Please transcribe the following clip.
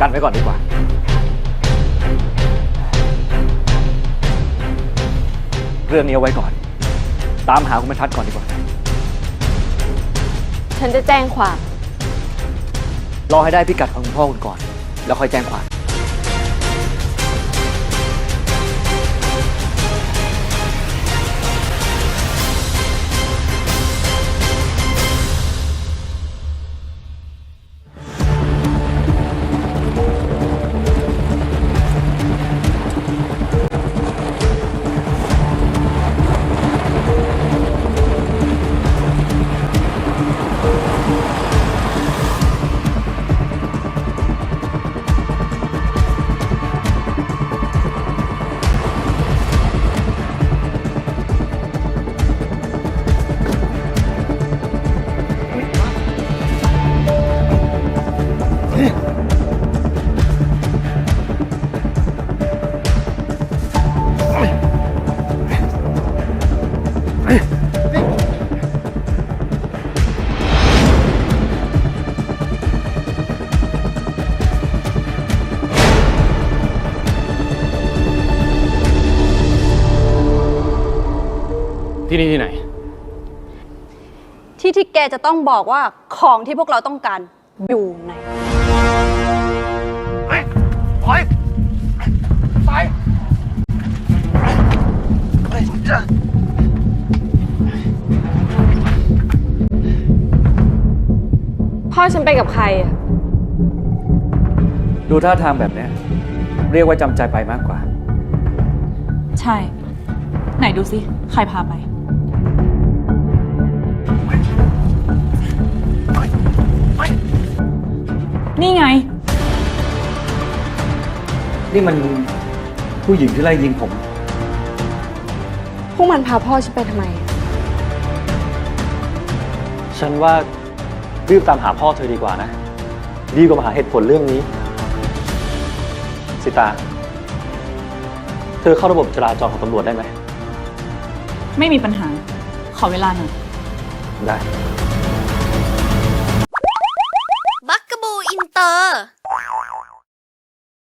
กันไว้ก่อนดีกว่า เรื่องนี้เอาไว้ก่อน ตามหาคุณบรรทัดก่อนดีกว่า ฉันจะแจ้งความ รอให้ได้พิกัดของคุณพ่อคุณก่อน แล้วค่อยแจ้งความ ที่นี่ที่ไหน ที่ที่แกจะต้องบอกว่าของที่พวกเราต้องการอยู่ไหนพ่อฉันไปกับใครอะดูท่าทางแบบเนี้ยเรียกว่าจำใจไปมากกว่า ใช่ ไหนดูสิ ใครพาไป นี่ไง นี่มันผู้หญิงที่ไล่ยิงผม พวกมันพาพ่อฉันไปทำไม ฉันว่ารีบตามหาพ่อเธอดีกว่านะ ดีกว่ามาหาเหตุผลเรื่องนี้ สิตา เธอเข้าระบบจราจรของตำรวจได้ไหม ไม่มีปัญหา ขอเวลาหน่อย ได้